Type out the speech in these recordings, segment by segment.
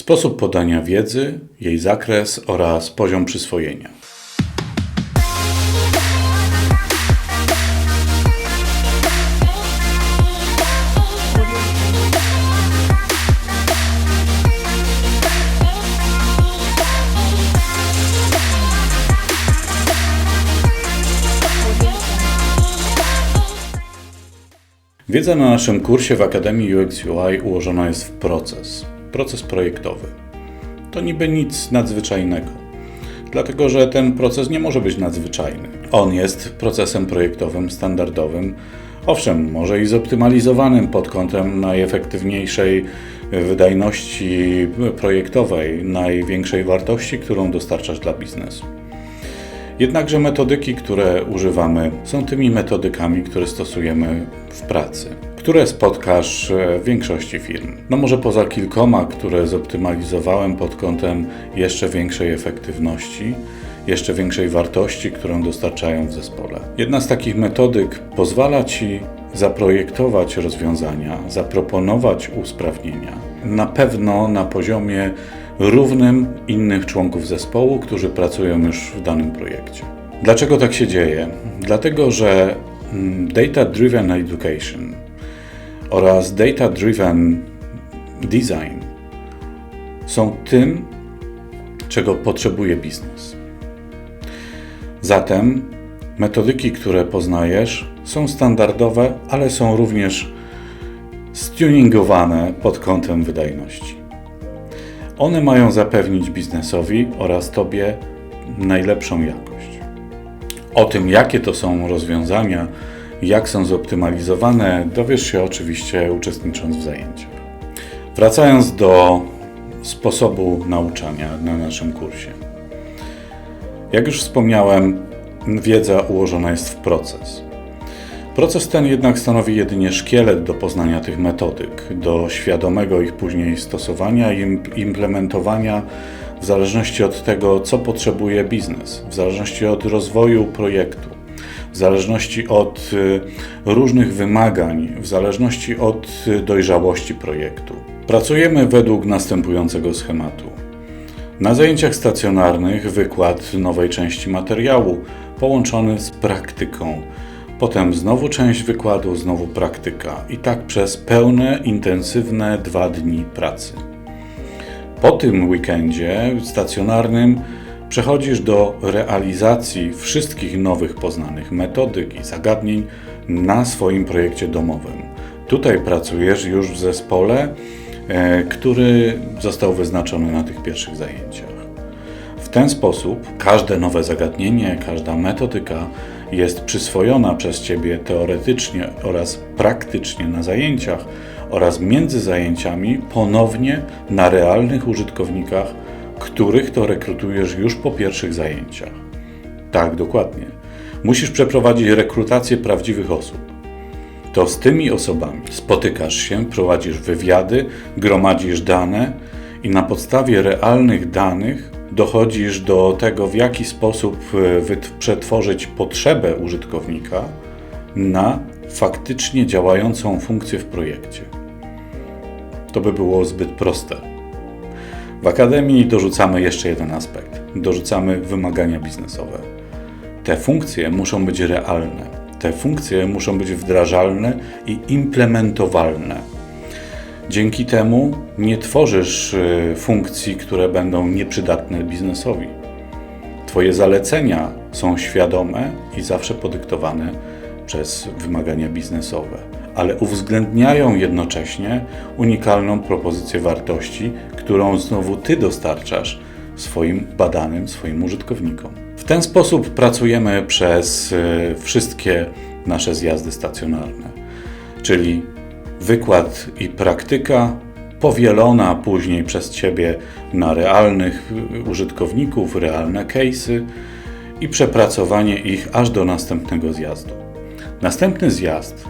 sposób podania wiedzy, jej zakres oraz poziom przyswojenia. Wiedza na naszym kursie w Akademii UX UI ułożona jest w proces. Proces projektowy. To niby nic nadzwyczajnego, dlatego że ten proces nie może być nadzwyczajny. On jest procesem projektowym standardowym, owszem, może i zoptymalizowanym pod kątem najefektywniejszej wydajności projektowej, największej wartości, którą dostarczasz dla biznesu. Jednakże metodyki, które używamy, są tymi metodykami, które stosujemy w pracy, które spotkasz w większości firm. No może poza kilkoma, które zoptymalizowałem pod kątem jeszcze większej efektywności, jeszcze większej wartości, którą dostarczają w zespole. Jedna z takich metodyk pozwala Ci zaprojektować rozwiązania, zaproponować usprawnienia, na pewno na poziomie równym innych członków zespołu, którzy pracują już w danym projekcie. Dlaczego tak się dzieje? Dlatego, że mm, Data Driven Education oraz Data Driven Design są tym, czego potrzebuje biznes. Zatem metodyki, które poznajesz, są standardowe, ale są również stuningowane pod kątem wydajności. One mają zapewnić biznesowi oraz Tobie najlepszą jakość. O tym, jakie to są rozwiązania, jak są zoptymalizowane, dowiesz się oczywiście uczestnicząc w zajęciach. Wracając do sposobu nauczania na naszym kursie. Jak już wspomniałem, wiedza ułożona jest w proces. Proces ten jednak stanowi jedynie szkielet do poznania tych metodyk, do świadomego ich później stosowania i implementowania w zależności od tego, co potrzebuje biznes, w zależności od rozwoju projektu, w zależności od y, różnych wymagań, w zależności od y, dojrzałości projektu. Pracujemy według następującego schematu. Na zajęciach stacjonarnych wykład nowej części materiału połączony z praktyką Potem znowu część wykładu, znowu praktyka i tak przez pełne, intensywne dwa dni pracy. Po tym weekendzie stacjonarnym przechodzisz do realizacji wszystkich nowych poznanych metodyk i zagadnień na swoim projekcie domowym. Tutaj pracujesz już w zespole, e, który został wyznaczony na tych pierwszych zajęciach. W ten sposób każde nowe zagadnienie, każda metodyka jest przyswojona przez Ciebie teoretycznie oraz praktycznie na zajęciach oraz między zajęciami ponownie na realnych użytkownikach, których to rekrutujesz już po pierwszych zajęciach. Tak, dokładnie. Musisz przeprowadzić rekrutację prawdziwych osób. To z tymi osobami spotykasz się, prowadzisz wywiady, gromadzisz dane i na podstawie realnych danych dochodzisz do tego, w jaki sposób e, przetworzyć potrzebę użytkownika na faktycznie działającą funkcję w projekcie. To by było zbyt proste. W Akademii dorzucamy jeszcze jeden aspekt. Dorzucamy wymagania biznesowe. Te funkcje muszą być realne. Te funkcje muszą być wdrażalne i implementowalne Dzięki temu nie tworzysz y, funkcji, które będą nieprzydatne biznesowi. Twoje zalecenia są świadome i zawsze podyktowane przez wymagania biznesowe, ale uwzględniają jednocześnie unikalną propozycję wartości, którą znowu Ty dostarczasz swoim badanym, swoim użytkownikom. W ten sposób pracujemy przez y, wszystkie nasze zjazdy stacjonarne, czyli wykład i praktyka powielona później przez Ciebie na realnych użytkowników, realne case'y i przepracowanie ich aż do następnego zjazdu. Następny zjazd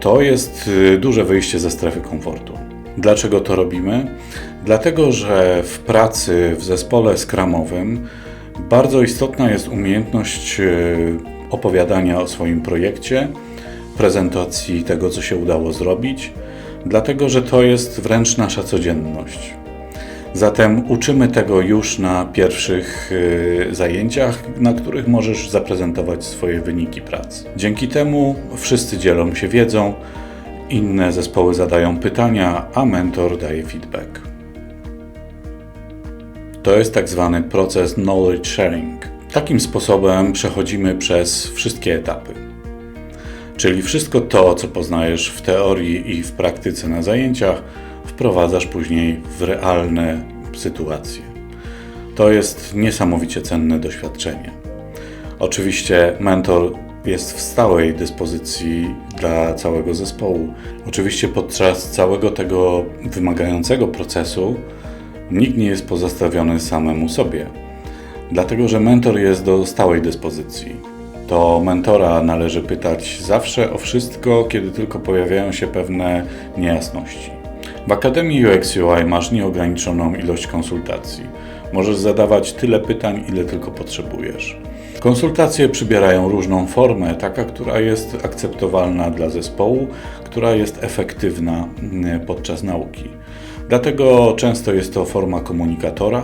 to jest y, duże wyjście ze strefy komfortu. Dlaczego to robimy? Dlatego, że w pracy w zespole skramowym bardzo istotna jest umiejętność y, opowiadania o swoim projekcie, prezentacji tego, co się udało zrobić, dlatego że to jest wręcz nasza codzienność. Zatem uczymy tego już na pierwszych y, zajęciach, na których możesz zaprezentować swoje wyniki pracy. Dzięki temu wszyscy dzielą się wiedzą, inne zespoły zadają pytania, a mentor daje feedback. To jest tak zwany proces knowledge sharing. Takim sposobem przechodzimy przez wszystkie etapy. Czyli wszystko to, co poznajesz w teorii i w praktyce na zajęciach, wprowadzasz później w realne sytuacje. To jest niesamowicie cenne doświadczenie. Oczywiście mentor jest w stałej dyspozycji dla całego zespołu. Oczywiście podczas całego tego wymagającego procesu nikt nie jest pozostawiony samemu sobie, dlatego że mentor jest do stałej dyspozycji. To mentora należy pytać zawsze o wszystko, kiedy tylko pojawiają się pewne niejasności. W Akademii UX UI masz nieograniczoną ilość konsultacji. Możesz zadawać tyle pytań, ile tylko potrzebujesz. Konsultacje przybierają różną formę, taka, która jest akceptowalna dla zespołu, która jest efektywna mm, podczas nauki. Dlatego często jest to forma komunikatora,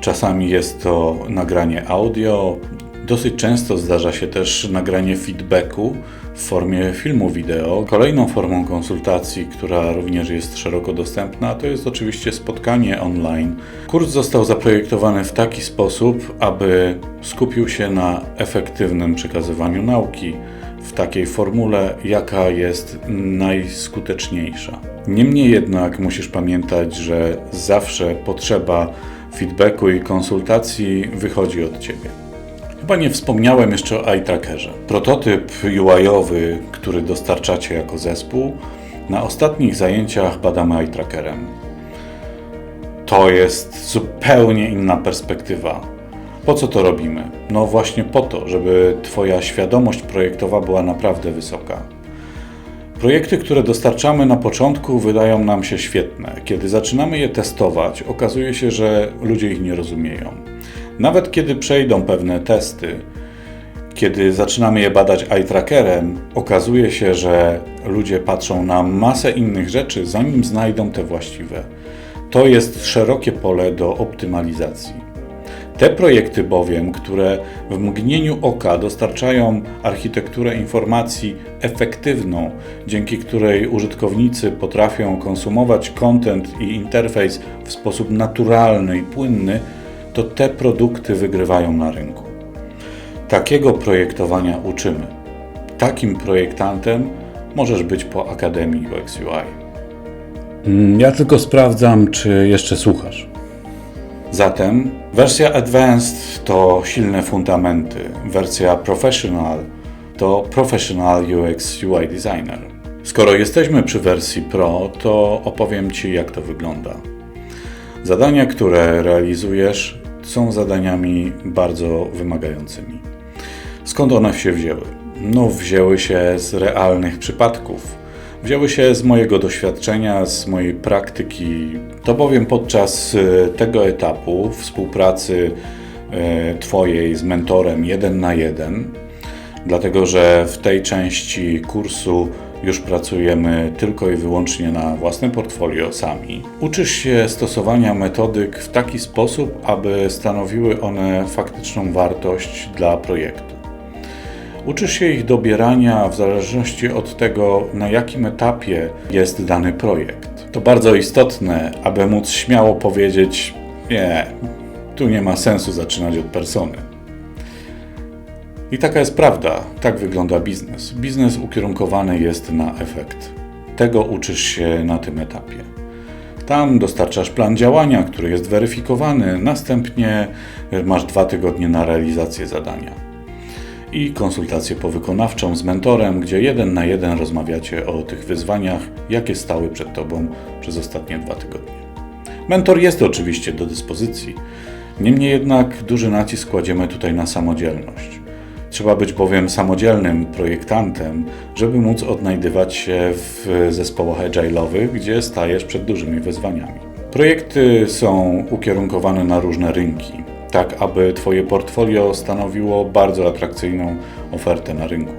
czasami jest to nagranie audio, dosyć często zdarza się też nagranie feedbacku w formie filmu wideo. Kolejną formą konsultacji, która również jest szeroko dostępna, to jest oczywiście spotkanie online. Kurs został zaprojektowany w taki sposób, aby skupił się na efektywnym przekazywaniu nauki w takiej formule, jaka jest najskuteczniejsza. Niemniej jednak musisz pamiętać, że zawsze potrzeba feedbacku i konsultacji wychodzi od ciebie. Chyba nie wspomniałem jeszcze o iTrackerze. Prototyp UI-owy, który dostarczacie jako zespół, na ostatnich zajęciach badamy iTrackerem. To jest zupełnie inna perspektywa. Po co to robimy? No właśnie po to, żeby Twoja świadomość projektowa była naprawdę wysoka. Projekty, które dostarczamy na początku, wydają nam się świetne. Kiedy zaczynamy je testować, okazuje się, że ludzie ich nie rozumieją. Nawet kiedy przejdą pewne testy, kiedy zaczynamy je badać eye trackerem, okazuje się, że ludzie patrzą na masę innych rzeczy, zanim znajdą te właściwe. To jest szerokie pole do optymalizacji. Te projekty bowiem, które w mgnieniu oka dostarczają architekturę informacji efektywną, dzięki której użytkownicy potrafią konsumować content i interfejs w sposób naturalny i płynny, to te produkty wygrywają na rynku. Takiego projektowania uczymy. Takim projektantem możesz być po Akademii UX UI. Mm, ja tylko sprawdzam, czy jeszcze słuchasz. Zatem wersja Advanced to silne fundamenty, wersja Professional to Professional UX UI Designer. Skoro jesteśmy przy wersji Pro, to opowiem Ci, jak to wygląda. Zadania, które realizujesz, są zadaniami bardzo wymagającymi. Skąd one się wzięły? No, wzięły się z realnych przypadków wzięły się z mojego doświadczenia, z mojej praktyki. To bowiem podczas e, tego etapu współpracy e, Twojej z mentorem jeden na jeden, dlatego że w tej części kursu już pracujemy tylko i wyłącznie na własne portfolio sami. Uczysz się stosowania metodyk w taki sposób, aby stanowiły one faktyczną wartość dla projektu. Uczysz się ich dobierania w zależności od tego, na jakim etapie jest dany projekt. To bardzo istotne, aby móc śmiało powiedzieć: Nie, tu nie ma sensu zaczynać od persony. I taka jest prawda, tak wygląda biznes. Biznes ukierunkowany jest na efekt. Tego uczysz się na tym etapie. Tam dostarczasz plan działania, który jest weryfikowany, następnie masz dwa tygodnie na realizację zadania i konsultację powykonawczą z mentorem, gdzie jeden na jeden rozmawiacie o tych wyzwaniach, jakie stały przed Tobą przez ostatnie dwa tygodnie. Mentor jest oczywiście do dyspozycji, niemniej jednak duży nacisk kładziemy tutaj na samodzielność. Trzeba być bowiem samodzielnym projektantem, żeby móc odnajdywać się w zespołach agile'owych, gdzie stajesz przed dużymi wyzwaniami. Projekty są ukierunkowane na różne rynki tak aby Twoje portfolio stanowiło bardzo atrakcyjną ofertę na rynku.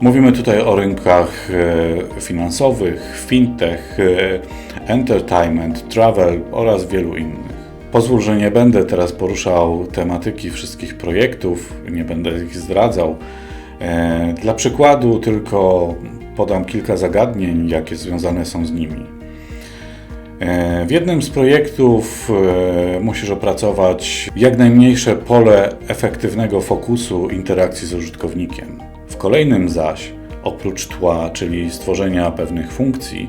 Mówimy tutaj o rynkach e, finansowych, fintech, entertainment, travel oraz wielu innych. Pozwól, że nie będę teraz poruszał tematyki wszystkich projektów, nie będę ich zdradzał. E, Dla przykładu tylko podam kilka zagadnień, jakie związane są z nimi. E, W jednym z projektów e, musisz opracować jak najmniejsze pole efektywnego fokusu interakcji z użytkownikiem. W kolejnym zaś, oprócz tła, czyli stworzenia pewnych funkcji,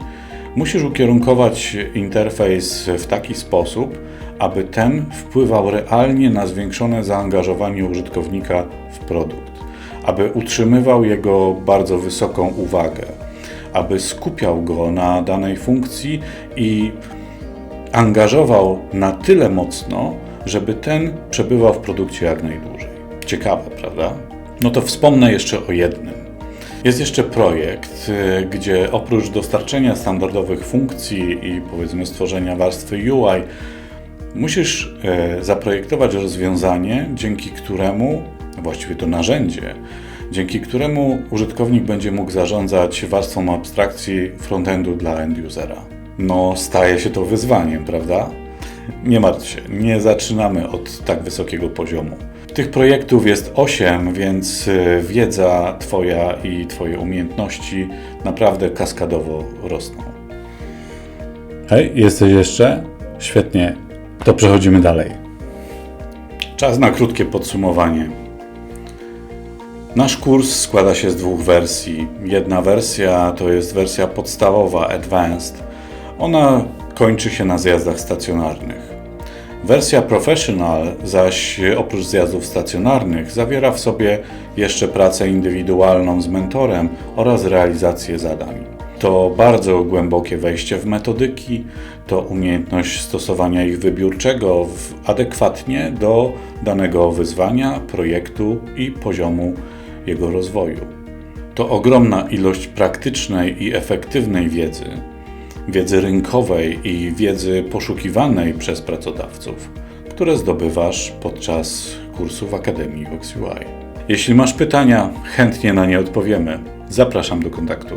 musisz ukierunkować interfejs w taki sposób, aby ten wpływał realnie na zwiększone zaangażowanie użytkownika w produkt, aby utrzymywał jego bardzo wysoką uwagę, aby skupiał go na danej funkcji i angażował na tyle mocno, żeby ten przebywał w produkcie jak najdłużej. Ciekawe, prawda? No to wspomnę jeszcze o jednym. Jest jeszcze projekt, y, gdzie oprócz dostarczenia standardowych funkcji i powiedzmy stworzenia warstwy UI, musisz e, zaprojektować rozwiązanie, dzięki któremu, właściwie to narzędzie, dzięki któremu użytkownik będzie mógł zarządzać warstwą abstrakcji frontendu dla end-usera. No, staje się to wyzwaniem, prawda? Nie martw się, nie zaczynamy od tak wysokiego poziomu. Tych projektów jest 8, więc y, wiedza Twoja i Twoje umiejętności naprawdę kaskadowo rosną. Hej, jesteś jeszcze? Świetnie. To przechodzimy dalej. Czas na krótkie podsumowanie. Nasz kurs składa się z dwóch wersji. Jedna wersja to jest wersja podstawowa, Advanced. Ona kończy się na zjazdach stacjonarnych. Wersja Professional zaś oprócz zjazdów stacjonarnych zawiera w sobie jeszcze pracę indywidualną z mentorem oraz realizację zadań. To bardzo głębokie wejście w metodyki, to umiejętność stosowania ich wybiórczego adekwatnie do danego wyzwania, projektu i poziomu jego rozwoju. To ogromna ilość praktycznej i efektywnej wiedzy, wiedzy rynkowej i wiedzy poszukiwanej przez pracodawców, które zdobywasz podczas kursu w Akademii UX. Jeśli masz pytania, chętnie na nie odpowiemy. Zapraszam do kontaktu.